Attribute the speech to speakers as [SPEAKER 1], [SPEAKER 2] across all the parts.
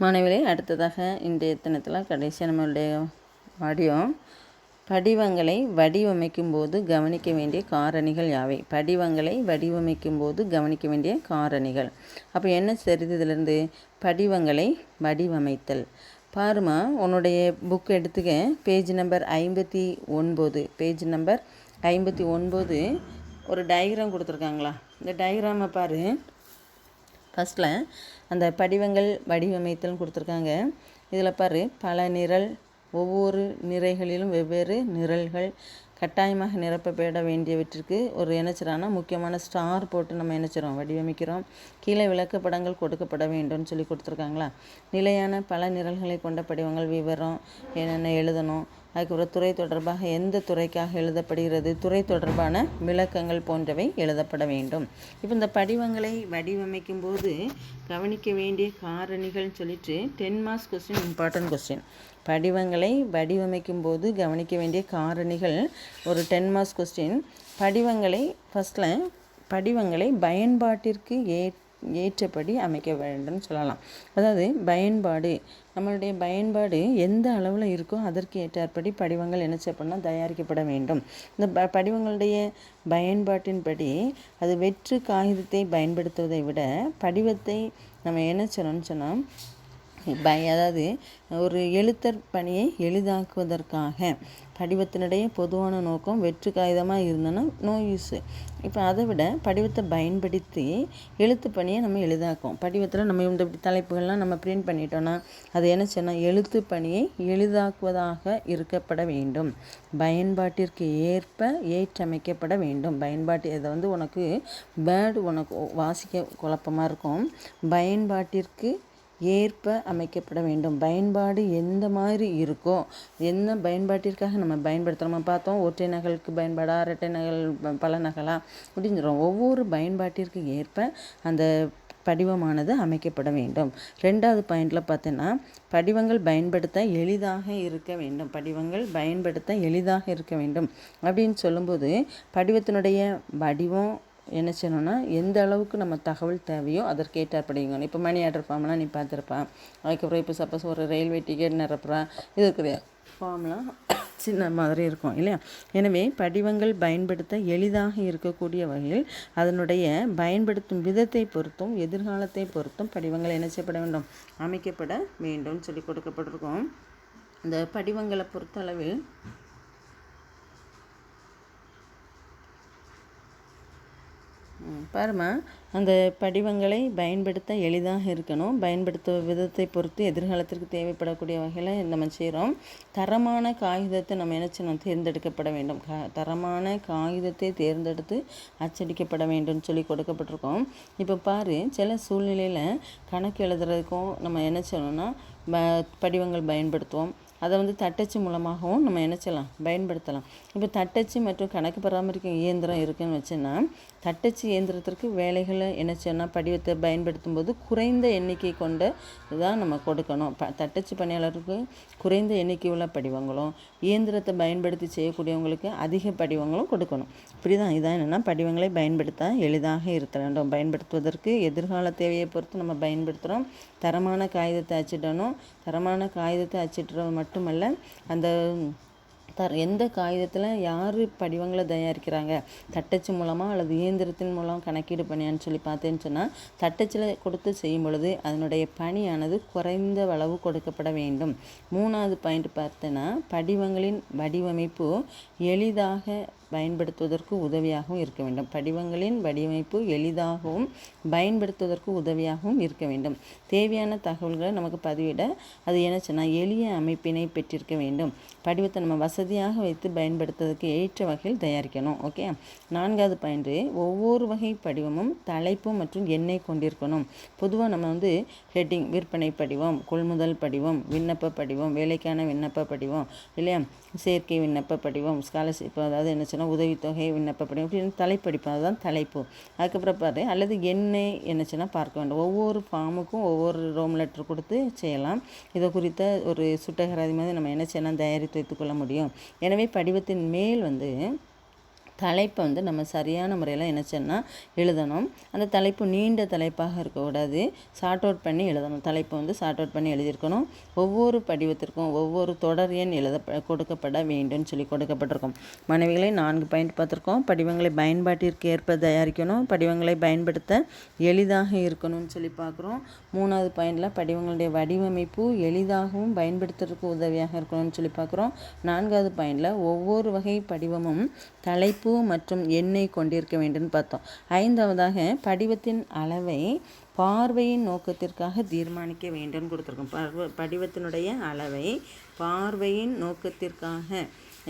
[SPEAKER 1] மாணவர்களே அடுத்ததாக இன்றைய தினத்தில் கடைசியாக நம்மளுடைய ஆடியோ படிவங்களை வடிவமைக்கும் போது கவனிக்க வேண்டிய காரணிகள் யாவை? படிவங்களை வடிவமைக்கும் போது கவனிக்க வேண்டிய காரணிகள். அப்போ என்ன தெரியுது படிவங்களை வடிவமைத்தல். பாருமா உன்னுடைய புக் எடுத்துக்க. பேஜ் நம்பர் ஐம்பத்தி ஒன்பது. பேஜ் நம்பர் ஐம்பத்தி ஒன்பது ஒரு டயக்ராம் கொடுத்துருக்காங்களா? இந்த டயக்ராமை பாரு. ஃபஸ்ட்டில் அந்த படிவங்கள் வடிவமைத்தல் கொடுத்துருக்காங்க. இதில் பாரு பல நிரல் ஒவ்வொரு நிறைகளிலும் வெவ்வேறு நிரல்கள் கட்டாயமாக நிரப்பப்பட வேண்டியவற்றிற்கு ஒரு இணைச்சிரானா முக்கியமான ஸ்டார் போட்டு நம்ம இணைச்சிரோம் வடிவமைக்கிறோம். கீழே விளக்கப்படங்கள் கொடுக்கப்பட வேண்டும்னு சொல்லி கொடுத்துருக்காங்களா? நிலையான பல நிரல்களை கொண்ட படிவங்கள் விவரம் என்னென்ன எழுதணும் அதுக்கப்புறம் துறை தொடர்பாக எந்த துறைக்காக எழுதப்படுகிறது? துறை தொடர்பான விளக்கங்கள் போன்றவை எழுதப்பட வேண்டும். இப்போ இந்த படிவங்களை வடிவமைக்கும் போது கவனிக்க வேண்டிய காரணிகள்னு சொல்லிட்டு ten marks question important question படிவங்களை வடிவமைக்கும் போது கவனிக்க வேண்டிய காரணிகள் ஒரு டென் மார்க்ஸ் கொஸ்டின் படிவங்களை ஃபஸ்ட்டில் படிவங்களை பயன்பாட்டிற்கு ஏற்ற ஏற்றபடி அமைக்க வேண்டும் சொல்லலாம். அதாவது பயன்பாடு நம்மளுடைய பயன்பாடு எந்த அளவில் இருக்கோ அதற்கு ஏற்றாற்படி படிவங்கள் என்ன செய்யப்படணும் தயாரிக்கப்பட வேண்டும். இந்த ப படிவங்களுடைய பயன்பாட்டின்படி அது வெற்று காகிதத்தை பயன்படுத்துவதை விட படிவத்தை நம்ம என்ன சொல்லணும்னு சொன்னால் பய அதாவது ஒரு எழுத்தர் பணியை எளிதாக்குவதற்காக. படிவத்தினுடைய பொதுவான நோக்கம் வெற்று காகிதமாக இருந்தோன்னா நோ யூஸு. இப்போ அதை விட படிவத்தை பயன்படுத்தி எழுத்து பணியை நம்ம எளிதாக்கும் படிவத்தில் நம்ம இந்த தலைப்புகள்லாம் நம்ம பிரிண்ட் பண்ணிட்டோன்னா அது என்ன சொன்னால் எழுத்து பணியை எளிதாக்குவதாக இருக்கப்பட வேண்டும். பயன்பாட்டிற்கு ஏற்ப ஏற்றமைக்கப்பட வேண்டும். பயன்பாட்டு இதை வந்து உனக்கு பேர்டு உனக்கு வாசிக்க குழப்பமாக இருக்கும். பயன்பாட்டிற்கு ஏற்ப அமைக்கப்பட வேண்டும். பயன்பாடு எந்த மாதிரி இருக்கோ என்ன பயன்பாட்டிற்காக நம்ம பயன்படுத்துகிறோமோ பார்த்தோம். ஒற்றை நகலுக்கு பயன்பாடா இரட்டை நகல் பல நகலா முடிஞ்சிடும். ஒவ்வொரு பயன்பாட்டிற்கு ஏற்ப அந்த படிவமானது அமைக்கப்பட வேண்டும். ரெண்டாவது பாயிண்டில் பார்த்தீங்கன்னா படிவங்கள் பயன்படுத்த எளிதாக இருக்க வேண்டும். படிவங்கள் பயன்படுத்த எளிதாக இருக்க வேண்டும். அப்படின்னு சொல்லும்போது படிவத்தினுடைய வடிவம் என்ன செய்யணும்னா எந்த அளவுக்கு நம்ம தகவல் தேவையோ அதற்கேற்றாற்படிங்க இப்போ மணி ஆர்டர் ஃபார்ம்லாம் நீ பார்த்துருப்பான் அதுக்கப்புறம் இப்போ சப்போஸ் ஒரு ரயில்வே டிக்கெட் நிரப்புறா. இது இருக்குது. ஃபார்ம்லாம் சின்ன மாதிரி இருக்கும் இல்லையா? எனவே படிவங்கள் பயன்படுத்த எளிதாக இருக்கக்கூடிய வகையில் அதனுடைய பயன்படுத்தும் விதத்தை பொறுத்தும் எதிர்காலத்தை பொறுத்தும் படிவங்கள் என்ன செய்யப்பட வேண்டும்? அமைக்கப்பட வேண்டும் சொல்லி கொடுக்கப்பட்டிருக்கோம். இந்த படிவங்களை பொறுத்தளவில் பாருமா அந்த படிவங்களை பயன்படுத்த எளிதாக இருக்கணும். பயன்படுத்த விதத்தை பொறுத்து எதிர்காலத்திற்கு தேவைப்படக்கூடிய வகையில் நம்ம செய்கிறோம் தரமான காகிதத்தை நம்ம என்ன செய்யணும்? தேர்ந்தெடுக்கப்பட வேண்டும். க தரமான காகிதத்தை தேர்ந்தெடுத்து அச்சடிக்கப்பட வேண்டும் சொல்லி கொடுக்கப்பட்டிருக்கோம். இப்போ பாரு சில சூழ்நிலையில் கணக்கு எழுதுறதுக்கும் நம்ம என்ன செய்யணும்னா ப படிவங்கள் பயன்படுத்துவோம். அதை வந்து தட்டச்சு மூலமாகவும் நம்ம என்ன பயன்படுத்தலாம். இப்போ தட்டச்சு மற்றும் கணக்கு பராமரிக்கும் இயந்திரம் இருக்குதுன்னு வச்சுன்னா தட்டச்சு இயந்திரத்திற்கு வேலைகளை என்னச்சுன்னா படிவத்தை பயன்படுத்தும் போது குறைந்த எண்ணிக்கை கொண்ட இதான் நம்ம கொடுக்கணும். ப தட்டச்சு பணியாளருக்கு குறைந்த எண்ணிக்கை உள்ள படிவங்களும் இயந்திரத்தை பயன்படுத்தி செய்யக்கூடியவங்களுக்கு அதிக படிவங்களும் கொடுக்கணும். இப்படி தான் இதான் என்னென்னா படிவங்களை பயன்படுத்த எளிதாக இருக்க வேண்டும். பயன்படுத்துவதற்கு எதிர்கால தேவையை பொறுத்து நம்ம பயன்படுத்துகிறோம் தரமான காகிதத்தை அச்சிடணும். தரமான காகிதத்தை அச்சிடுறது மட்டுமல்ல அந்த தர் எந்த காகிதத்தில் யார் படிவங்களை தயாரிக்கிறாங்க? தட்டச்சு மூலமாக அல்லது இயந்திரத்தின் மூலம் கணக்கீடு பண்ணியான்னு சொல்லி பார்த்தேன்னு சொன்னால் தட்டச்சில் கொடுத்து செய்யும் பொழுது அதனுடைய பணியானது குறைந்த அளவு கொடுக்கப்பட வேண்டும். மூணாவது பாயிண்ட் பார்த்தேன்னா படிவங்களின் வடிவமைப்பு எளிதாக பயன்படுத்துவதற்கு உதவியாகவும் இருக்க வேண்டும். படிவங்களின் வடிவமைப்பு எளிதாகவும் பயன்படுத்துவதற்கு உதவியாகவும் இருக்க வேண்டும். தேவையான தகவல்களை நமக்கு பதிவிட அது என்ன சொன்னால் எளிய அமைப்பினை பெற்றிருக்க வேண்டும். படிவத்தை நம்ம வசதியாக வைத்து பயன்படுத்துவதற்கு ஏற்ற வகையில் தயாரிக்கணும். ஓகே? நான்காவது பாயிண்ட்டு ஒவ்வொரு வகை படிவமும் தலைப்பு மற்றும் எண்ணெய் கொண்டிருக்கணும். பொதுவாக நம்ம வந்து ஹெட்டிங் விற்பனை படிவம் கொள்முதல் படிவம் விண்ணப்ப படிவம் வேலைக்கான விண்ணப்ப படிவம் இல்லையா? சேர்க்கை விண்ணப்ப படிவம் ஸ்காலர்ஷிப் அதாவது என்ன சொன்னால் உதவித்தொகை விண்ணப்பப்படி அப்படின்னு இப்படின்னு தலைப்படிப்பு அதுதான் தலைப்பு. அதுக்கப்புறம் பாரு அல்லது எண்ணெய் என்ன என்னச்சுன்னா பார்க்க வேண்டும். ஒவ்வொரு ஃபார்முக்கும் ஒவ்வொரு ரோம் லெட்டர் கொடுத்து செய்யலாம். இதை குறித்த ஒரு சுட்டகராதி மாதிரி நம்ம என்ன செய்யலாம் தயாரித்து வைத்துக்கொள்ள முடியும். எனவே படிவத்தின் மேல் வந்து தலைப்பை வந்து நம்ம சரியான முறையில் நினச்சோன்னா எழுதணும். அந்த தலைப்பு நீண்ட தலைப்பாக இருக்கக்கூடாது. ஷார்ட் அவுட் பண்ணி எழுதணும். தலைப்பை வந்து ஷார்ட் அவுட் பண்ணி எழுதியிருக்கணும். ஒவ்வொரு படிவத்திற்கும் ஒவ்வொரு தொடர் எண் எழுத கொடுக்கப்பட வேண்டும்னு சொல்லி கொடுக்கப்பட்டிருக்கும். மனைவிகளை நான்கு பாயிண்ட் பார்த்துருக்கோம். படிவங்களை பயன்பாட்டிற்கு ஏற்ப தயாரிக்கணும். படிவங்களை பயன்படுத்த எளிதாக இருக்கணும்னு சொல்லி பார்க்குறோம். மூணாவது பாயிண்டில் படிவங்களுடைய வடிவமைப்பு எளிதாகவும் பயன்படுத்துறதுக்கு உதவியாக இருக்கணும்னு சொல்லி பார்க்குறோம். நான்காவது பாயிண்டில் ஒவ்வொரு வகை படிவமும் தலைப்பு மற்றும் எண்ணெய் கொண்டிருக்க வேண்டும்னு பார்த்தோம். ஐந்தாவதாக படிவத்தின் அளவை பார்வையின் நோக்கத்திற்காக தீர்மானிக்க வேண்டும் கொடுத்துருக்கோம். பருவ படிவத்தினுடைய அளவை பார்வையின் நோக்கத்திற்காக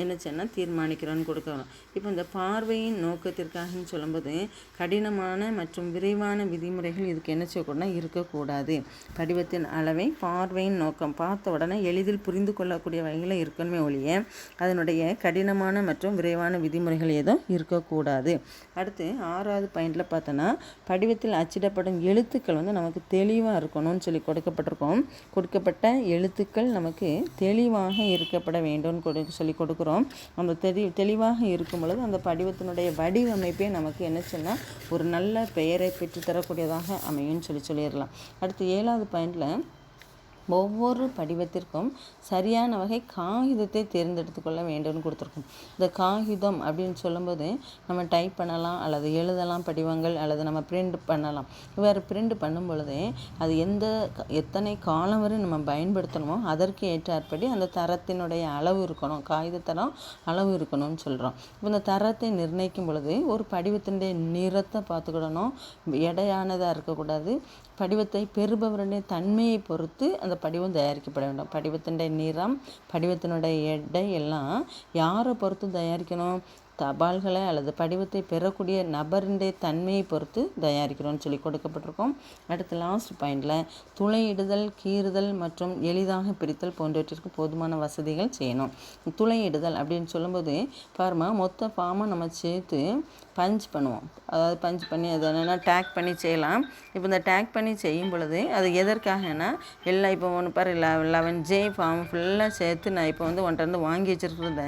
[SPEAKER 1] என்ன தீர்மானிக்கிறோன்னு கொடுக்கணும். இப்போ இந்த பார்வையின் நோக்கத்திற்காகன்னு சொல்லும்போது கடினமான மற்றும் விரைவான விதிமுறைகள் இதுக்கு என்ன செய்யக்கூடாதுனா இருக்கக்கூடாது. படிவத்தின் அளவை பார்வையின் நோக்கம் பார்த்த உடனே எளிதில் புரிந்து கொள்ளக்கூடிய வகையில் இருக்கணுமே ஒழிய அதனுடைய கடினமான மற்றும் விரைவான விதிமுறைகள் எதுவும் இருக்கக்கூடாது. அடுத்து ஆறாவது பாயிண்டில் பார்த்தோன்னா படிவத்தில் அச்சிடப்படும் எழுத்துக்கள் வந்து நமக்கு தெளிவாக இருக்கணும்னு சொல்லி கொடுக்கப்பட்டிருக்கோம். கொடுக்கப்பட்ட எழுத்துக்கள் நமக்கு தெளிவாக இருக்கப்பட வேண்டும்னு கொடு சொல்லி கொடுக்குறோம். அந்த தெளி தெளிவாக இருக்கும் பொழுது அந்த படிவத்தினுடைய வடிவமைப்பே நமக்கு என்ன சொன்னால் ஒரு நல்ல பெயரை பெற்றுத்தரக்கூடியதாக அமையும்னு சொல்லி சொல்லிடலாம். அடுத்து ஏழாவது பாயிண்டில் ஒவ்வொரு படிவத்திற்கும் சரியான வகை காகிதத்தை தேர்ந்தெடுத்து கொள்ள வேண்டும்னு கொடுத்துருக்கோம். இந்த காகிதம் அப்படின்னு சொல்லும்போது நம்ம டைப் பண்ணலாம் அல்லது எழுதலாம் படிவங்கள் அல்லது நம்ம பிரிண்ட் பண்ணலாம். வேறு பிரிண்ட் பண்ணும் பொழுது அது எந்த எத்தனை காலம் வரை நம்ம பயன்படுத்தணுமோ அதற்கு ஏற்றாற்படி அந்த தரத்தினுடைய அளவு இருக்கணும். காகித தரம் அளவு இருக்கணும்னு சொல்கிறோம் இப்போ இந்த தரத்தை நிர்ணயிக்கும் பொழுது ஒரு படிவத்தினுடைய நிறத்தை பார்த்துக்கிடணும். எடையானதாக இருக்கக்கூடாது. படிவத்தை பெறுபவருடைய தன்மையை பொறுத்து அந்த படிவம் தயாரிக்கப்பட வேண்டும். படிவத்தினுடைய நிறம் படிவத்தினுடைய எடை எல்லாம் யாரை பொறுத்து தயாரிக்கணும்? தபால்களை அல்லது படிவத்தை பெறக்கூடிய நபருடைய தன்மையை பொறுத்து தயாரிக்கிறோம்னு சொல்லி கொடுக்கப்பட்டிருக்கோம். அடுத்து லாஸ்ட் பாயிண்டில் துளையிடுதல் கீறுதல் மற்றும் எளிதாக பிரித்தல் போன்றவற்றிற்கு போதுமான வசதிகள் செய்யணும். துளையிடுதல் அப்படின்னு சொல்லும்போது பாருமா மொத்த ஃபார்மை நம்ம சேர்த்து பஞ்ச் பண்ணுவோம். அதாவது பஞ்ச் பண்ணி அது என்னென்னா டேக் பண்ணி செய்யலாம். இப்போ இந்த டேக் பண்ணி செய்யும் பொழுது அது எதற்காகனா எல்லாம் இப்போ ஒன்று பாரு லெவன் ஜே ஃபார்ம் ஃபுல்லாக சேர்த்து நான் இப்போ வந்து ஒன்றிருந்து வாங்கி வச்சுருக்கிறத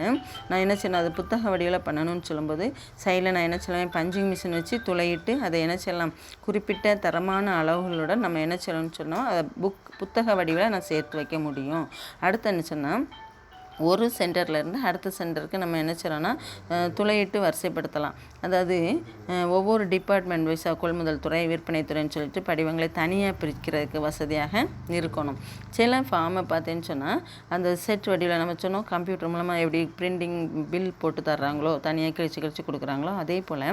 [SPEAKER 1] நான் என்ன செய்யணும் அது புத்தக வடிவில் பண்ணணும்னு சொல்லும்போது சைடில் நான் என்ன சொல்லுவேன் பஞ்சிங் மிஷின் வச்சு துளையிட்டு அதை என்ன செய்யலாம்? குறிப்பிட்ட தரமான அளவுகளுடன் நம்ம என்ன செய்யணும்னு சொன்னோம்? அதை புக் புத்தக வடிவில் நான் சேர்த்து வைக்க முடியும். அடுத்து என்ன சொன்னால் ஒரு சென்டர்லேருந்து அடுத்த சென்டருக்கு நம்ம என்ன செய்யலாம்னா துளையிட்டு வரிசைப்படுத்தலாம். அதாவது ஒவ்வொரு டிபார்ட்மெண்ட் வைஸாக கொள்முதல் துறை விற்பனைத்துறைன்னு சொல்லிட்டு படிவங்களை தனியாக பிரிக்கிறதுக்கு வசதியாக இருக்கணும். சில ஃபார்மை பார்த்தேன்னு சொன்னால் அந்த செட் வடிவில் நம்ம சொன்னோம் கம்ப்யூட்டர் மூலமாக எப்படி பிரிண்டிங் பில் போட்டு தர்றாங்களோ தனியாக கிழிச்சு கிழிச்சு கொடுக்குறாங்களோ அதே போல்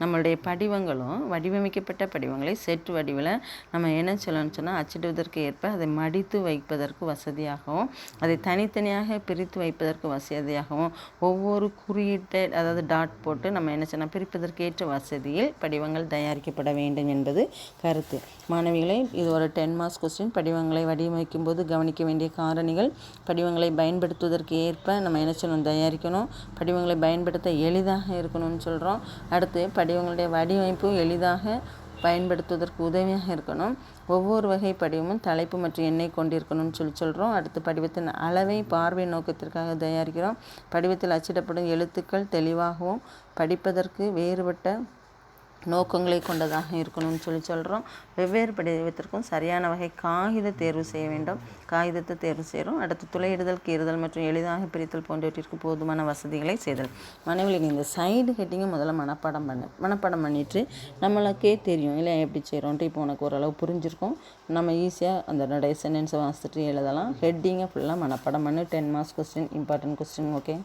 [SPEAKER 1] நம்மளுடைய படிவங்களும் வடிவமைக்கப்பட்ட படிவங்களை செட் வடிவில் நம்ம என்ன சொல்லணும்னு சொன்னால் அச்சிடுவதற்கு ஏற்ப அதை மடித்து வைப்பதற்கு வசதியாகவும் அதை தனித்தனியாக பிரித்து சேர்த்து வைப்பதற்கு வசதியாகவும் ஒவ்வொரு குறியீட்டை அதாவது டாட் போட்டு நம்ம என்ன செய்யணும் பிரிப்பதற்கேற்ற வசதியில் படிவங்கள் தயாரிக்கப்பட வேண்டும் என்பது கருத்து. மாணவிகளை இது ஒரு டென் மார்க்ஸ் கொஸ்டின் படிவங்களை வடிவமைக்கும் போது கவனிக்க வேண்டிய காரணிகள் படிவங்களை பயன்படுத்துவதற்கு ஏற்ப நம்ம என்ன செய்யணும் தயாரிக்கணும். படிவங்களை பயன்படுத்த எளிதாக இருக்கணும்னு சொல்கிறோம் அடுத்து படிவங்களுடைய வடிவமைப்பு எளிதாக பயன்படுத்துவதற்கு உதவியாக இருக்கணும். ஒவ்வொரு வகை படிவமும் தலைப்பு மற்றும் எண்ணெய் கொண்டிருக்கணும்னு சொல்லி சொல்கிறோம் அடுத்து படிவத்தின் அளவை பார்வை நோக்கத்திற்காக தயாரிக்கிறோம். படிவத்தில் அச்சிடப்படும் எழுத்துக்கள் தெளிவாகவும் படிப்பதற்கு வேறுபட்ட நோக்கங்களை கொண்டதாக இருக்கணும்னு சொல்லி சொல்கிறோம் வெவ்வேறு படிவத்திற்கும் சரியான வகை காகித தேர்வு செய்ய வேண்டும். காகிதத்தை தேர்வு செய்கிறோம். அடுத்து துளையிடுதல் கீறுதல் மற்றும் எளிதாக பிரித்தல் போன்றவற்றிற்கு போதுமான வசதிகளை செய்தல். மனைவியில் இந்த சைடு ஹெட்டிங்கை முதல்ல மனப்பாடம் பண்ணு. மனப்பாடம் பண்ணிவிட்டு நம்மளுக்கே தெரியும். இல்லை எப்படி செய்கிறோன்ட்டு இப்போ உனக்கு ஓரளவு புரிஞ்சிருக்கும். நம்ம ஈஸியாக அந்த நிறைய சென்டென்ஸை வாசிச்சுட்டு எழுதலாம். ஹெட்டிங்கை ஃபுல்லாக மனப்பாடம் பண்ணு. Ten marks question important question okay